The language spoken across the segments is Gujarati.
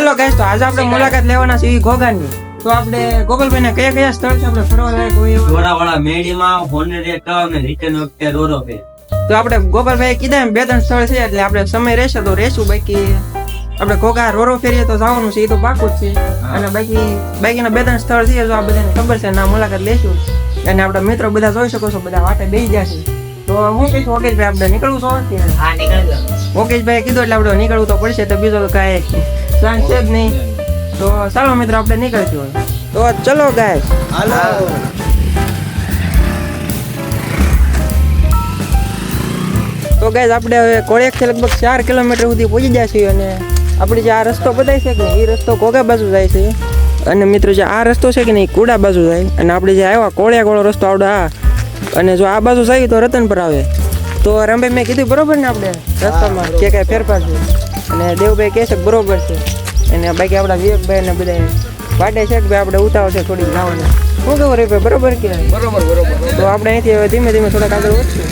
હેલો ગાઈસ તો આજે આપણે મુલાકાત લેવાના છે ઈ ઘોઘાની. તો આપણે ગોપાલભાઈ કયા કયા સ્થળ છે આપણે ફરવા લાયક હોય એવા? ધોરાવાળા મેડીમાં હોનરે ક અને રિટર્ન વખતે રોરો પે તો આપણે ગોગલભાઈ કીધા બે ત્રણ સ્થળ છે એટલે આપણે સમય રહેશે તો રહેશું બાકી આપણે ઘોઘા રોરો ફેરીએ તો જવાનું છે એ તો પાકું જ છે. અને બાકી બાકીના બે ત્રણ સ્થળ છે જો આ બધાને ખબર છે ના મુલાકાત લેશું. અને આપણા મિત્રો બધા જોઈ શકો છો બધા વાટે બેસી જશે તો હું કહીશ ઓકેશભાઈ આપણે નીકળવું છો? હા નીકળી ઓકેશભાઈ કીધું એટલે આપણે નીકળવું તો પડશે તો બીજો કાંઈ પ્લાન છે જ નહીં. તો ચાલો મિત્રો આપણે નીકળશું તો ચલો ગાય હાલો. તો ગાય આપણે હવે કોળિયાકથી લગભગ ચાર કિલોમીટર સુધી પહોંચી જાય છે અને આપણે જે આ રસ્તો બતાવી છે કે એ રસ્તો કોગા બાજુ જાય છે. અને મિત્રો જે આ રસ્તો છે કે નહીં કુડા બાજુ જાય. અને આપણે જે આવ્યા કોળિયા કોળો રસ્તો આવડે આ. અને જો આ બાજુ જાય તો રતન પર આવે. તો રમભાઈ મેં કીધું બરોબર ને આપણે? રસ્તામાં કે કાંઈ ફેરફાર છે? અને દેવભાઈ કહે છે બરોબર છે. અને બાકી આપણા વિવેકભાઈ ને બધા વાટે છે કે ભાઈ આપણે ઉતાવળ છે થોડીક લાવવાની શું કેવું રે ભાઈ બરોબર કે બરોબર બરોબર તો આપણે અહીંથી હવે ધીમે ધીમે થોડાક આગળ વધશું.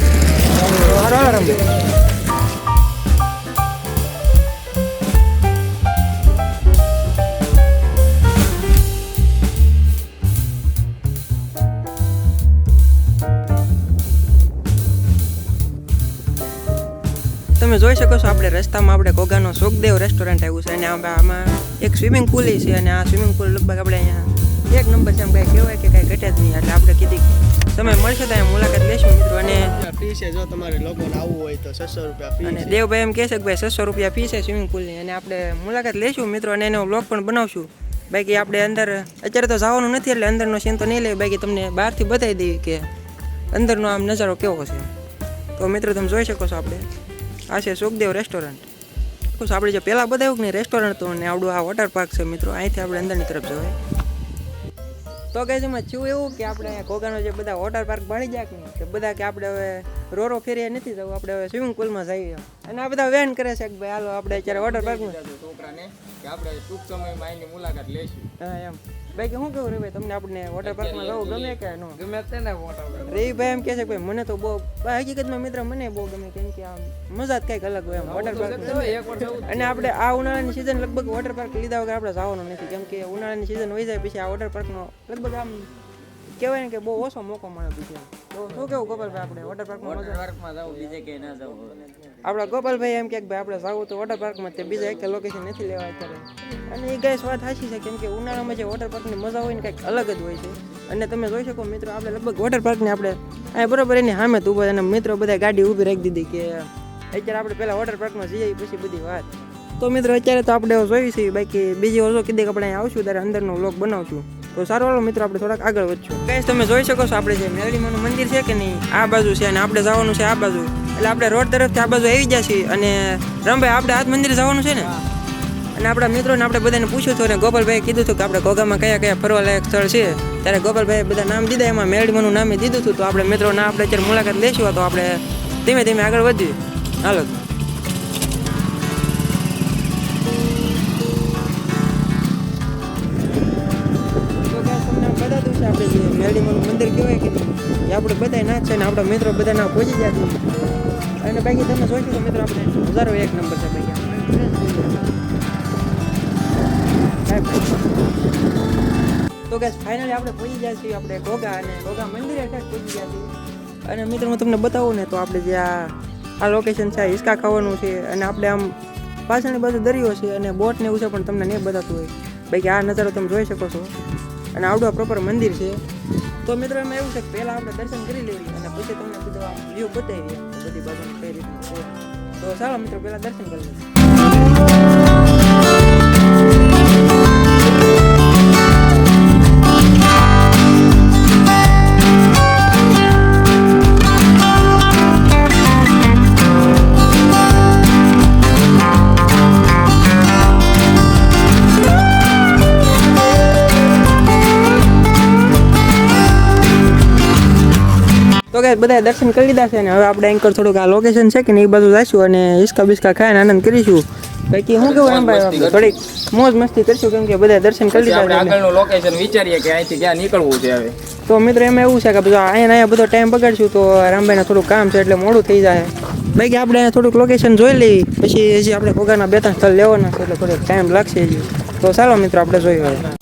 હારો આરામ હાલો તમે જોઈ શકો છો આપણે રસ્તામાં આપણે ઘોઘાનો સુખદેવ રેસ્ટોરન્ટ આવ્યું છે અને આમાં એક સ્વિમિંગ પુલ છે અને આ સ્વિમિંગ પુલ લગભગ આપણે અહીંયા એક નંબર છે એમ કાંઈ કહેવાય કે કાંઈ ઘટે જ નહીં એટલે આપણે કીધી સમય મળશે તો મુલાકાત લેશું મિત્રો અને ફી છે જો તમારે લોકોને આવવું હોય તો છસો રૂપિયા ફી અને દેવભાઈ એમ કહે છે કે ભાઈ છસો રૂપિયા ફી છે સ્વિમિંગ પુલની અને આપણે મુલાકાત લઈશું મિત્રો અને એનો બ્લોગ પણ બનાવશું. બાકી આપણે અંદર અત્યારે તો જવાનું નથી એટલે અંદરનો સીન તો નહીં લે બાકી તમને બહારથી બતાવી દઈએ કે અંદરનો આમ નજારો કેવો છે. તો મિત્રો તમે જોઈ શકો છો આપણે. આ છે સુખદેવ રેસ્ટોરન્ટ. બસ આપણે જે પહેલાં બતાવ્યું નહીં રેસ્ટોરન્ટ હતું અને આવડું આ વોટર પાર્ક છે મિત્રો. અહીંથી આપણે અંદરની તરફ જવાય. તો કહે છે થયું એવું કે આપણે ઘોઘાનો જે બધા વોટર પાર્ક ભણી જાય ને કે બધા કે આપણે હવે રોરો ફેરીએ નથી જવું આપણે હવે સ્વિમિંગ પુલમાં જઈએ. અને આ બધા વેન કરે છે કે ભાઈ હાલો આપણે અત્યારે વોટર પાર્કમાં છોકરાને કે આપણે ટૂંક સમયમાં એની મુલાકાત લઈશું. હા એમ. ભાઈ કે શું કેવું રે ભાઈ તમને આપણે વોટર પાર્કમાં જવું ગમે કે નો? ગમે તે ને મોટા રવિભાઈ એમ કહે છે કે ભાઈ મને તો બહુ ભાઈ હકીકતમાં મિત્ર મને બહુ ગમે કેમ કે આમ મજા જ કંઈક અલગ હોય એમ વોટર પાર્ક અને આપણે આ ઉનાળાની સિઝન લગભગ વોટર પાર્ક લીધા વગર આપણે જવાનું નથી કેમ કે ઉનાળાની સિઝન હોય જાય પછી આ વોટર પાર્કનો લગભગ આમ કહેવાય ને કે બહુ ઓછો મોકો મળે પછી શું કેવું ગોપાલભાઈ આપણે વોટર પાર્કમાં મજા પાર્કમાં જાવ બીજે કે ના જાવ આપણા ગોપાલભાઈ એમ કે ભાઈ આપણે જાવ તો વોટર પાર્કમાં તે બીજા એક લોકેશન નથી લેવા અત્યારે. અને એ ગાય વાત સાચી છે કેમ કે ઉનાળામાં જે વોટર પાર્કની મજા હોય ને કંઈક અલગ જ હોય છે. અને તમે જોઈ શકો મિત્રો આપણે લગભગ વોટર પાર્કને આપણે અહીંયા બરોબર એની સામે જ ઊભા અને મિત્રો બધા ગાડી ઊભી રાખી દીધી કે અત્યારે આપણે પહેલાં વોટર પાર્કમાં જઈએ પછી બધી વાત. તો મિત્રો અત્યારે તો આપણે જોઈશું બાકી બીજી ઓછો કીધે કે આપણે અહીંયા આવશું ત્યારે અંદરનો વ્લોગ બનાવશું. તો સારું, હાલો મિત્રો, આપણે થોડાક આગળ વધશું. કઈ તમે જોઈ શકો છો આપણે જે મેલડીમાનું મંદિર છે કે નહીં? આ બાજુ છે અને આપણે જવાનું છે આ બાજુ. એટલે આપણે રોડ તરફથી આ બાજુ આવી જાય છીએ અને રમભાઈ, આપણે આ જ મંદિર જવાનું છે ને? અને આપણા મિત્રોને આપણે બધાને પૂછ્યું હતું અને ગોપાલભાઈએ કીધું હતું કે આપણે ઘોઘામાં કયા કયા ફરવા લાયક સ્થળ છે. ત્યારે ગોપાલભાઈએ બધા નામ દીધા, એમાં મેલડીમાનું નામે દીધું હતું. તો આપણે મિત્રોના આપણે અત્યારે મુલાકાત લેશું તો આપણે ધીમે ધીમે આગળ વધીએ. હાલો. આપણે બધા ના છે ને આપણા મિત્રો બધાના પહોંચી ગયા છે. અને બાકી તમે જોઈ શકો મિત્રો આપણે હજારો એક નંબર છે તો ગેસ ફાઇનલી આપણે પહોંચી ગયા છીએ, આપણે ગોગા અને ગોગા મંદિરે પહોંચી ગયા છીએ. અને મિત્રો હું તમને બતાવું ને તો આપણે જે આ આ લોકેશન છે હિસકા ખાવાનું છે અને આપણે આમ પાછળની બાજુ દરિયો છે અને બોટ ને એવું છે પણ તમને નહીં બતાતું હોય. બાકી આ નજારો તમે જોઈ શકો છો. અને આવડું પ્રોપર મંદિર છે. તો મિત્રો એમાં એવું છે કે પહેલાં આપણે દર્શન કરી લેવી અને પછી તમને બધું આમ વ્યૂ બતાવીએ બધી બાજુ કઈ રીતનું છે તો ચાલો મિત્રો પહેલાં દર્શન કરી લઈએ બધા દર્શન કરી લીધા છે અને હવે આપણે એન્કર થોડુંક આ લોકેશન છે કે ને એ બધું જઈશું અને હિસકા બિસ્કા ખાઈને આનંદ કરીશું. બાકી શું કેવું એમ ભાઈ થોડીક મોજ મસ્તી કરીશું કેમ કે બધા દર્શન કરી લીધા છે આગળનું લોકેશન વિચારીએ કે અહીંથી ક્યાં નીકળવું છે હવે. તો મિત્રો એમાં એવું છે કે બધું અહીંયા અહીંયા બધો ટાઈમ બગાડશું તો રામભાઈને થોડું કામ છે એટલે મોડું થઈ જાય. બાકી આપણે અહીંયા થોડુંક લોકેશન જોઈ લઈએ પછી હજી આપણે પોગાના બે ત્રણ સ્થળ લેવાના છે એટલે થોડોક ટાઈમ લાગશે હજી. તો ચાલો મિત્રો આપણે જોઈએ હવે.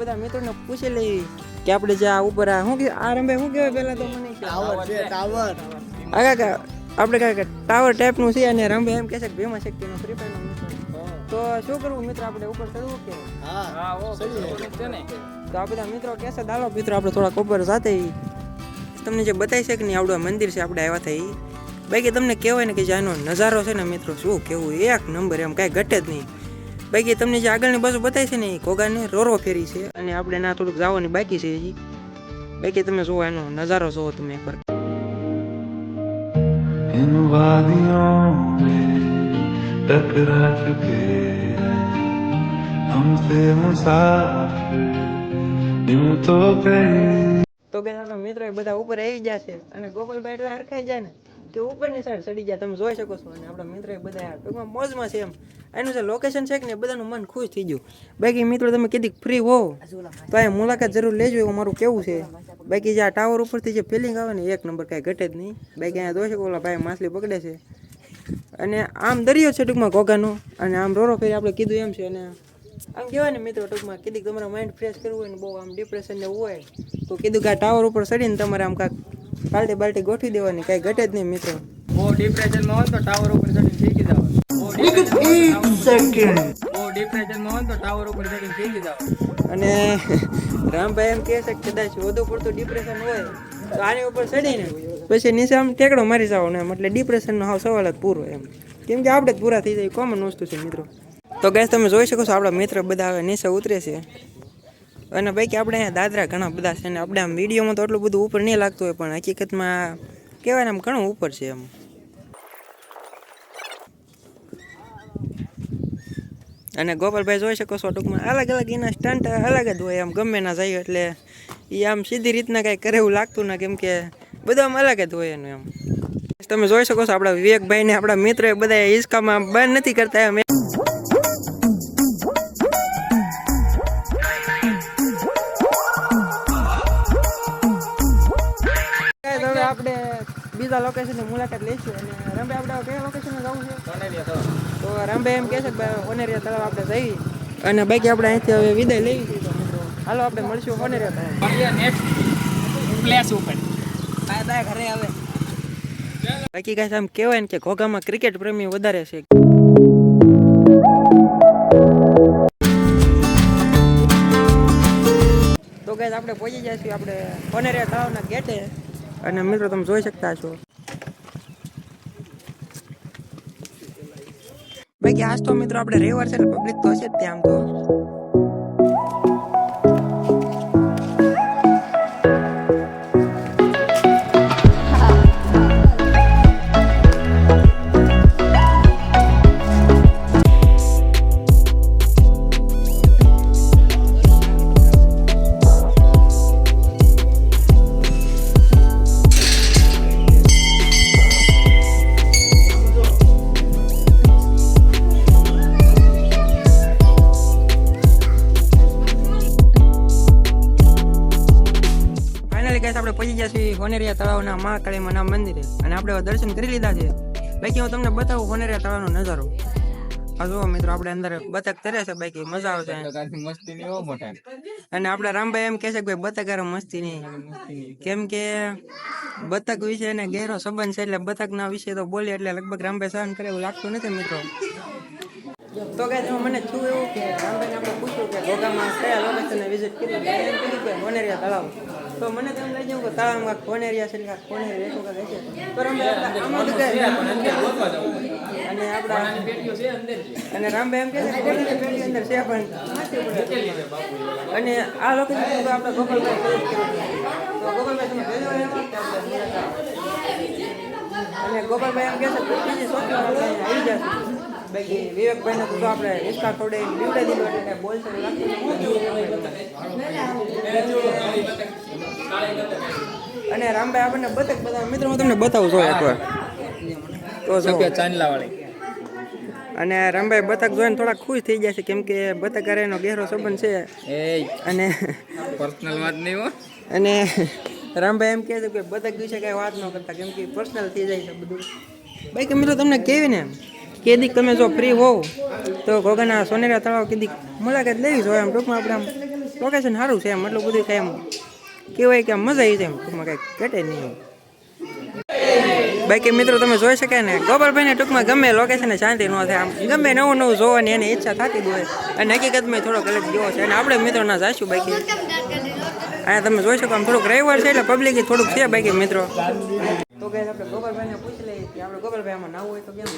બધા મિત્રોને પૂછી લઈ કે આપણે જે આ ઉપર આ શું કે આ રમે શું કહેવાય પહેલા તો મને ટાવર છે ટાવર આગા કા આપણે કાંઈક ટાવર ટાઈપનું છે અને રમે એમ કહે છે કે ભીમા શક્તિનું ફ્રી ફાયરનો તો શું કરવું મિત્ર આપણે ઉપર ચડવું કે? હા હા ઓ છે. ને. તો આ બધા મિત્રો કહેશે દાલો મિત્રો આપણે થોડાક ઉપર સાથે તમને જે બતાવી છે કે નહીં આવડું મંદિર છે આપણે આવ્યા થઈ એ બાકી તમને કહેવાય ને કે જે આનો નજારો છે ને મિત્રો શું કેવું એક નંબર એમ કાંઈ ઘટે જ નહીં. બાકી તમને જે આગળની બાજુ બતાવી છે ને એ ઘોઘાને રોરો ફેરી છે અને આપણે ના થોડુંક જવાની બાકી છે હજી બાકી તમે જુઓ એનો નજારો જુઓ તમે એકવાર इन वादियों में टकरा चुके हैं हमसे मुसाफिर यूं तो कहीं તો કે આપણા મિત્રો એ બધા ઉપર આવી ગયા છે અને ગોપાલભાઈ એટલે હરખાઈ જાય ને કે ઉપરની સાઈડ ચડી જાય તમે જોઈ શકો છો. અને આપણા મિત્રો બધા ટૂંકમાં મોજમાં છે એમ. એનું જે લોકેશન છે કે ને બધાનું મન ખુશ થઈ ગયું. બાકી મિત્રો, તમે કીધી ફ્રી હો, તો આ મુલાકાત જરૂર લેજો એવું મારું કેવું છે. બાકી જે આ ટાવર ઉપરથી જે ફિલિંગ આવે ને એક નંબર કાંઈ ઘટે જ નહીં. બાકી અહીંયા જોઈ શકો, ઓલા ભાઈ માછલી પકડે છે. અને આમ દરિયો છે ટૂંકમાં ઘોઘાનો. અને આમ રોરો ફેરી આપણે કીધું એમ છે. અને આમ કહેવાય ને મિત્રો, ટૂંકમાં કીધું તમારા માઇન્ડ ફ્રેશ કરવું હોય ને બહુ આમ ડિપ્રેશન ને હોય, તો કીધું કે આ ટાવર ઉપર ચડીને તમારે આમ કાંઈક બાલ્ટી બાલ્ટી ગોઠવી દેવાની કઈ ઘટે જ નહીં મિત્રો. બહુ ડિપ્રેશનમાં હોય તો ટાવર ઉપર ચડીને શીખી જાવ બહુ ડિપ્રેશનમાં હોય ને તો ટાવર ઉપર ચડીને શીખી જાવ અને રામભાઈ એમ કહે છે કે કદાચ વધુ પડતું ડિપ્રેશન હોય તો આની ઉપર ચડીને. પછી નીચે આમ ટેકડો મારી જાવ ને એટલે ડિપ્રેશનનો હાવ સવાલ જ પૂરો એમ. કેમ કે આપણે જ પૂરા થઈ જાય કોમન વસ્તુ છે મિત્રો. તો ગેસ તમે જોઈ શકો છો આપણા મિત્ર બધા હવે નીચે ઉતરે છે. અને બાકી આપણે દાદરા ઘણા બધા છે ને આપણે આમ વિડીયોમાં તો એટલું બધું ઉપર નહીં લાગતું હોય, પણ હકીકતમાં કહેવાય ને આમ ઘણું ઉપર છે એમ. અને ગોપાલભાઈ જોઈ શકો છો ટૂંકમાં, અલગ અલગ એના સ્ટન્ટ અલગ જ હોય આમ ગમે ના જાય એટલે એ આમ સીધી રીતના કાંઈ કરે એવું લાગતું ના, કેમ કે બધું આમ અલગ જ હોય એનું એમ. તમે જોઈ શકો છો આપણા વિવેકભાઈ ને આપણા મિત્ર બધા હિંચકામાં બંધ નથી કરતા એમ. આપણે બીજા લોકેશનની મુલાકાત લઈશું અને રંભે આપણે કયા લોકેશને જવું છે? તો રંભે એમ કહે છે કે ઓનેરિયા તળાવ આપણે જઈ અને બાકી આપણે અહીંથી હવે વિદાય લઈ. હાલો આપણે મળશું ઓનેરિયા તળાવ. નેક્સ્ટ પ્લેસ ઉપર. બાય બાય ઘરે હવે બાકી કાંઈ આમ કહેવાય ને કે ઘોઘામાં ક્રિકેટ પ્રેમી વધારે છે. તો ગાઈસ આપણે પહોંચી જઈશું આપણે હોનેરિયા તળાવના ગેટે અને મિત્રો, તમે જોઈ શકતા છો. બાકી આજ તો મિત્રો આપણે રવિવાર છે એટલે પબ્લિક તો હશે જ ત્યાં તો. હોનેરિયા તળાવના મહાકાળીમાં નામ મંદિરે. અને આપણે દર્શન કરી લીધા છે. બાકી હું તમને બતાવું હોનેરિયા તળાવનો નજારો. આ જુઓ મિત્રો આપણે અંદર બતક તરે છે બાકી મજા આવશે. મસ્તી નહીં હો મોટા. અને આપણા રામભાઈ એમ કહે છે કે ભાઈ બતક હારે મસ્તી નહીં કેમ કે બતક વિશે એને ગહેરો સંબંધ છે એટલે બતકના વિશે તો બોલીએ એટલે લગભગ રામભાઈ સહન કરે એવું લાગતું નથી મિત્રો. તો કે મને થયું એવું કે રામભાઈને આપણે પૂછ્યું કે ગોગામાં કયા લોકેશને વિઝિટ કરી એમ કીધું કે વનેરિયા તળાવ. તો મને તો એમ લઈ જાઉં કે તળાવમાં વનેરિયા છે ને કાંઈક વનેરિયા રેસો કાંઈક હશે આમાં તો કાંઈ અને આપણા અને રામભાઈ એમ કહે છે કે વનેરિયા પેઢી અંદર છે પણ અને આ લોકેશન આપણે ગોપાલભાઈ તો ગોપાલભાઈ તમે ભેજો એમાં અને ગોપાલભાઈ એમ કહે છે કે બીજી સોચી આપણે અહીંયા આવી જશે બાકી વિવેકભાઈને તો આપણે રિસ્કા થોડે બીવડે દીધો એટલે કાંઈ બોલશે એવું અને રામભાઈ આપણને બતક બધા મિત્રો હું તમને બતાવું છું એકવાર. તો જો. અને રામભાઈ બતક જોઈને થોડા ખુશ થઈ ગયા છે કેમ કે બતક અરે એનો ગહેરો સંબંધ છે. અને પર્સનલ વાત નહીં હો. અને રામભાઈ એમ કહે છે કે બતક વિશે કાંઈ વાત ન કરતા કેમ કે પર્સનલ થઈ જાય છે બધું. ભાઈ કે મિત્રો તમને કેવી ને કેદીક તમે જો ફ્રી હોવ, તો ઘોઘાના સોનેરા તળાવ કેદીક મુલાકાત લેવી જોઈએ એમ. ટૂંકમાં આપણે આમ લોકેશન સારું છે એમ, એટલું બધું કાંઈ એમ કહેવાય કે આમ મજા આવી જાય એમ, ટૂંકમાં કાંઈ ઘટે નહીં બાકી મિત્રો, તમે જોઈ શકાય ને, ગોપાલભાઈને ટૂંકમાં ગમે લોકેશને શાંતિ ન થાય આમ, ગમે નવું નવું જોવાની એની ઈચ્છા થતી હોય, અને હકીકતમાં થોડોક અલગ જેવો છે, અને આપણે મિત્રો ના જાશું બાકી. અહીંયા તમે જોઈ શકો આમ થોડુંક રવિવાર છે એટલે પબ્લિક થોડુંક છે બાકી મિત્રો. તો કઈ આપણે ગોપાલભાઈને પૂછી લઈએ કે આપણે ગોપાલભાઈ આમાં નવું હોય તો કેમ?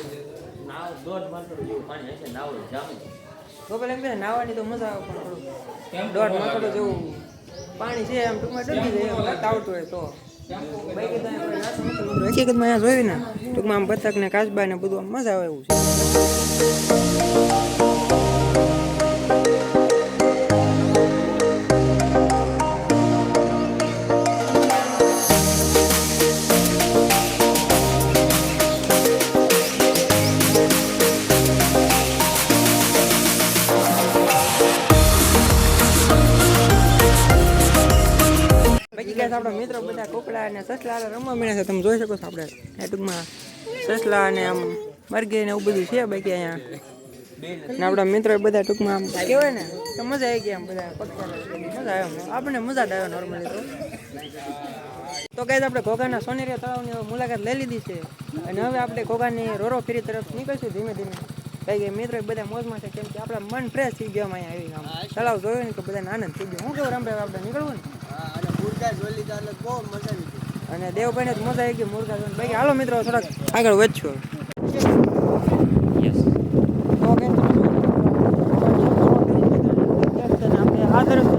એમ કે નાવાની તો મજા આવે પણ થોડું દોઢ માથડો જેવું પાણી છે એમ ટૂંકમાં ડૂબી જાય એમ આવતું હોય તો. હકીકતમાં અહીંયા જોયું ને ટૂંકમાં આમ બતક ને કાચબા ને બધું આમ મજા આવે એવું છે. બાકી આપણા મિત્રો બધા કોકડા અને સસલા રમવા મળ્યા છે. તમે જોઈ શકો છો આપણે એ ટૂંકમાં સસલા અને આમ મરઘી ને એવું બધું છે બાકી અહીંયા. અને આપણા મિત્રો બધા ટૂંકમાં આમ કહેવાય ને, તો મજા આવી ગઈ આમ બધા મજા આવ્યો આપણને મજા જ આવે નોર્મલી તો. તો કઈ આપણે ઘોઘાના સોનેરિયા તળાવની મુલાકાત લઈ લીધી છે. અને હવે આપણે ઘોઘાની રોરો ફેરી તરફ નીકળશું ધીમે ધીમે. કઈ કે મિત્રો બધા મોજમાં છે કેમ કે આપણા મન ફ્રેશ થઈ ગયો અહીંયા આવી તળાવ જોયું ને તો બધાને આનંદ થઈ ગયો. હું કેવું રામભાઈ આપણે નીકળવું ને? અને દેવભાઈને તો મજા આવી ગઈ. મુર્ગા હાલો મિત્રો થોડાક આગળ વધશું તો કેમ તમે જોયું? આપણે આ તરફ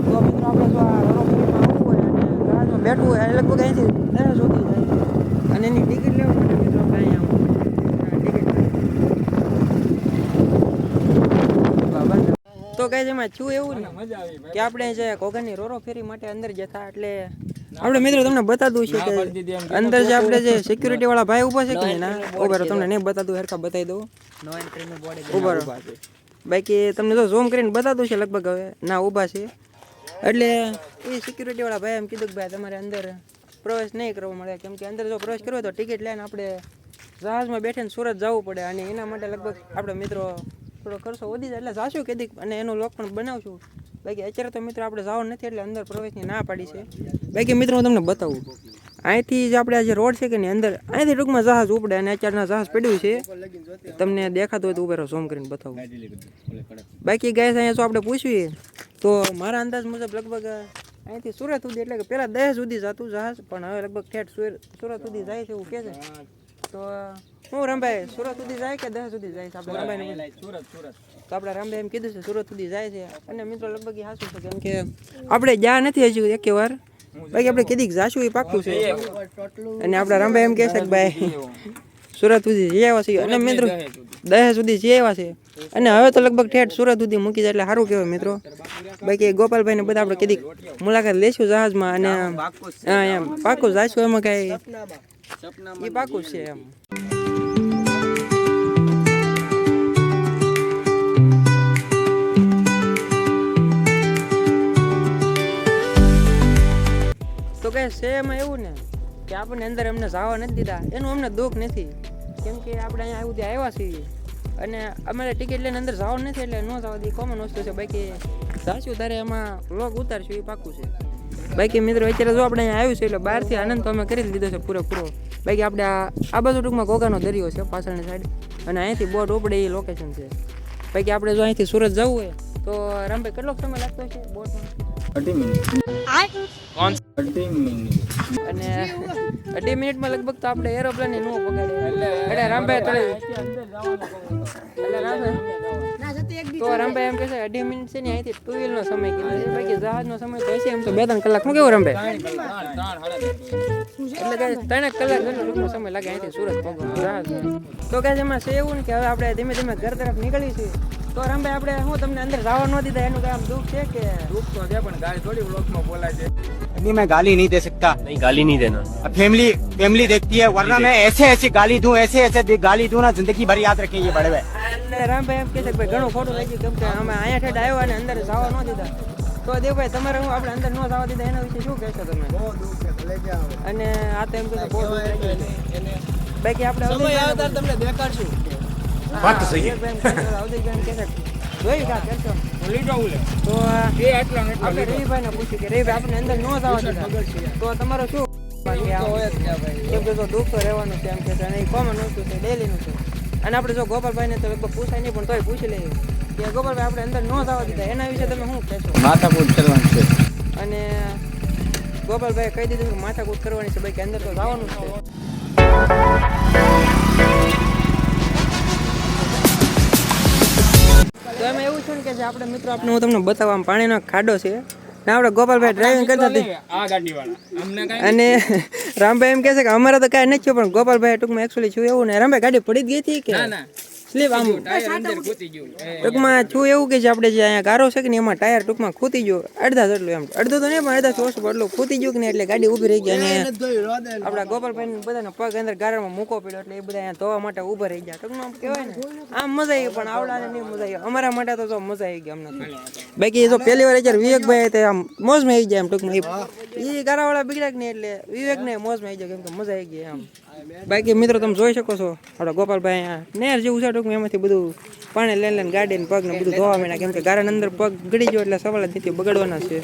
તો મિત્રો આપણે જો આ રોરોફેરીમાં આવવું હોય અને ગરાજમાં બેઠવું હોય એ લગભગ અહીંથી દસ સુધી જાય અને એની ટિકિટ લેવા માટે મિત્રો આપણે અહીંયા આવું ટિકિટ તો કઈ એમાં થયું એવું ને કે આપણે જે કોગનની રોરો ફેરી માટે અંદર જતા એટલે આપણે મિત્રો તમને બતાવું છે કે અંદર જે આપણે જે સિક્યુરિટી વાળા ભાઈ ઊભા છે કે ના? ઊભા તમને નહીં બતાદું હરખા બતાવી દઉં. ઊભા બાકી તમને જો ઝૂમ કરીને બતાતું છે લગભગ હવે ના ઊભા છે. એટલે એ સિક્યુરિટી વાળા ભાઈ એમ કીધું કે ભાઈ તમારે અંદર પ્રવેશ નહીં કરવો મળે. કેમ કે અંદર જો પ્રવેશ કરવો તો ટિકિટ લઈને આપણે જહાજમાં બેઠીને સુરત જવું પડે. અને એના માટે લગભગ આપણે મિત્રો થોડો ખર્ચો વધી જાય. એટલે જાશું કીધી અને એનું લોક પણ બનાવશું. બાકી અત્યારે તો મિત્રો આપણે જવાનું નથી, એટલે અંદર પ્રવેશની ના પાડી છે. બાકી મિત્રો હું તમને બતાવું. અહીંથી જ આપણે આજે રોડ છે કે નહીં, અંદર અહીંથી ટૂંકમાં જહાજ ઉપડે અને અત્યારના જહાજ પડ્યું છે. તમને દેખાતું હોય તો ઉભેરો ઝૂમ કરીને બતાવું. બાકી ગાય અહીંયા જો આપણે પૂછીએ, તો મારા અંદાજ મુજબ લગભગ અહીંથી સુરત સુધી, એટલે કે પહેલાં દહેજ સુધી જતું જહાજ, પણ હવે લગભગ ઠેઠ સુર- સુરત સુધી જાય છે એવું કહે છે. તો હું રમભાઈ સુરત સુધી જાય કે દહેજ સુધી જાય છે આપણે રમભાઈ સુરત સુરત. તો આપણે રમભાઈ એમ કીધું છે સુરત સુધી જાય છે. અને મિત્રો લગભગ સાચું છે કેમ કે આપણે જ્યાં નથી હજુ એક વાર. બાકી આપણે કીધી જાશું એ પાક્કું છે. અને આપણા રમભાઈ એમ કહે છે કે ભાઈ સુરત સુધી જઈ આવ્યા છીએ. અને મિત્રો દહેજ સુધી જઈ આવ્યા છે અને હવે તો લગભગ ઠેઠ સુરત સુધી મૂકી જાય એટલે સારું કહેવાય મિત્રો. બાકી ગોપાલભાઈ ને બધા આપણે કીધી મુલાકાત લઈશું જહાજમાં અને હા એમ. પાકું જાશું એમાં કાંઈ. એ પાકું છે એમ. તો કે એમાં એવું ને, કે આપણને અંદર એમને જવા નથી દીધા. એનું અમને દુઃખ નથી. કેમ કે આપણે અહીંયા સુધી આવ્યા છીએ. અને અમારે ટિકિટ લઈને અંદર જવાનું નથી એટલે ન જવા દે કોમન વસ્તુ છે. બાકી જાશું તારે એમાં વ્લોગ ઉતારશું, એ પાકું છે. બાકી મિત્રો, અત્યારે જો આપણે અહીંયા આવ્યું છે એટલે બહારથી આનંદ તો અમે કરી લીધો છે પૂરેપૂરો. બાકી આપણે આ આ બાજુ ટૂંકમાં ગોગાનો દરિયો છે, પાછળની સાઈડ અને અહીંથી બોટ ઉપડે એ લોકેશન છે. બાકી આપણે જો અહીંથી સુરત જવું હોય, તો રામભાઈ કેટલો સમય લાગતો છે બોટમાં? અઢી મિનિટ. અઢી મિનિટ. અને અઢી મિનિટમાં લગભગ તો આપણે એરોપ્લેનનું પકડે એટલે રામભાઈ તળે એટલે રામભાઈ તો રામભાઈ એમ કહે છે અઢી મિનિટ છે ને અહીંથી ટુ વ્હીલ નો સમય કીધો છે. બાકી જહાજનો સમય તો હશે એમ તો બે ત્રણ કલાક. શું કેવું રામભાઈ? એટલે કે ત્રણ કલાક જેટલો ટૂંકનો સમય લાગે અહીંથી સુરત પહોંચવાનો. જહાજ તો છે એમાં છે એવું ને કે હવે આપણે ધીમે ધીમે ઘર તરફ નીકળી છીએ. તો રામભાઈ આપણે શું તમને અંદર જવા ન દીધા એનું કાંઈ આમ દુઃખ છે કે દુઃખ તો છે પણ ગાય થોડી વ્લોગમાં બોલાય છે अभी मैं गाली नहीं दे सकता नहीं गाली नहीं देना अब फैमिली फैमिली देखती है वरना मैं ऐसे ऐसे गाली दूं ऐसे ऐसे दे- गाली दूं ना जिंदगी भर याद रखेंगे बड़े भाई અને રામભાઈ એમ કહે છે કે ભાઈ ઘણું ખોટું લાગ્યું કેમ કે અમે અહીંયા ઠેઠ આવ્યા અને અંદર જવા ન દીધા તો દેવભાઈ તમારે હું આપણે અંદર ન જવા દીધા એના વિશે શું કહેશો તમે અને આ તો એમ કહે છે બહુ દુઃખ લાગ્યું છે. બાકી આપણે સમય તમને દેખાડશું વાત સહી. ગઈ જોયું કા કરશો લીધો ઉલે તો એ આટલા ને આપણે રવિભાઈ ને કે રવિભાઈ આપણે અંદર નો જવા દીધા. તો તમારો શું કેમ કે જો દુઃખ તો રહેવાનું છે એમ કે છે અને એ કોમન વસ્તુ છે ડેલીનું છે. અને આપણે જો ગોપાલભાઈને તો લગભગ પૂછાય નહીં પણ તોય પૂછી લઈએ. કે ગોપાલભાઈ આપણે અંદર નો જવા દીધા. એના વિશે તમે શું કહેશો? માથાકૂટ કરવાનું છે. અને ગોપાલભાઈ કહી દીધું કે માથાકૂટ કરવાની છે ભાઈ કે અંદર તો જવાનું જ છે. તો એમાં એવું છે ને કે જે આપણે મિત્રો આપણે હું તમને બતાવવા પાણીનો ખાડો છે. ને આપણે ગોપાલભાઈ ડ્રાઇવિંગ કરતા હતા અને રામભાઈ એમ કહે છે કે અમારે તો કાંઈ નથી પણ ગોપાલભાઈ ટૂંકમાં એકચ્યુઅલી છું એવું ને. રામભાઈ ગાડી પડી જ ગઈ હતી કે? ના ના. આમ ગયું ટૂંકમાં છું એવું કે છે આપણે જે અહીંયા ગારો છે કે ને એમાં ટાયર ટૂંકમાં ખૂતી ગયો. અડધા જેટલું એમ. અડધો તો નહીં પણ અડધા પણ એટલું ખૂતી ગયું કે ને એટલે ગાડી ઊભી રહી ગઈ. અને આપણા ગોપાલભાઈ ને બધાને પગ અંદર ગારામાં મૂકો પડ્યો એટલે એ બધા અહીંયા ધોવા માટે ઊભા રહી ગયા. ટૂંકમાં આમ કહેવાય ને આમ મજા આવી પણ આવડાને નહીં મજા આવી અમારા માટે તો જો મજા આવી ગઈ અમને બાકી જો પહેલી વાર જ્યારે વિવેકભાઈ તે આમ મોજમાં આવી જાય એમ ટૂંકમાં. એ ગારાવાળા બિગડ્યા કે નહીં એટલે વિવેકને મોજમાં આવી જાય કેમ કે મજા આવી ગઈ આમ. બાકી મિત્રો તમે જોઈ શકો છો આપણા ગોપાલભાઈ અહીંયા નેર જેવું છે ટૂંકમાં એમાંથી બધું પાણી લઈને લઈને ગાડી પગને બધું ધોવા માંડ્યા. કેમ કે ગારાની અંદર પગ ગળી ગયો એટલે સવાલ જ નથી બગડવાના છે.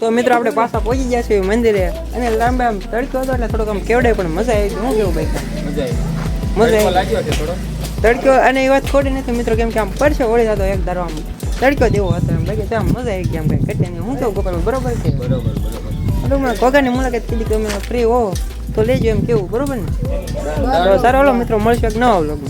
તો મિત્રો આપણે પાછા પહોંચી ગયા છીએ મંદિરે. અને લાંબા આમ તડકો હતો એટલે થોડોક આમ કેવડાય પણ મજા આવી. શું કેવું ભાઈ? મજા આવી. મજા આવી. લાગ્યો છે થોડો. તડકો અને એ વાત ખોટી નથી મિત્રો કેમ કે આમ પડશે ઓળી થતો એક ધારો આમ તડક્યો જેવો હતો એમ. બાકી આમ મજા આવી ગઈ આમ કઈ કટે નહીં. હું કેવું ગોપાલ બરોબર છે? બરોબર બરોબર. ટૂંકમાં ઘોઘાની મુલાકાત કીધી કે તમે ફ્રી હો. તો લેજો એમ કેવું બરોબર ને? સારો હાલો મિત્રો મળશે કે ન આવો લોકો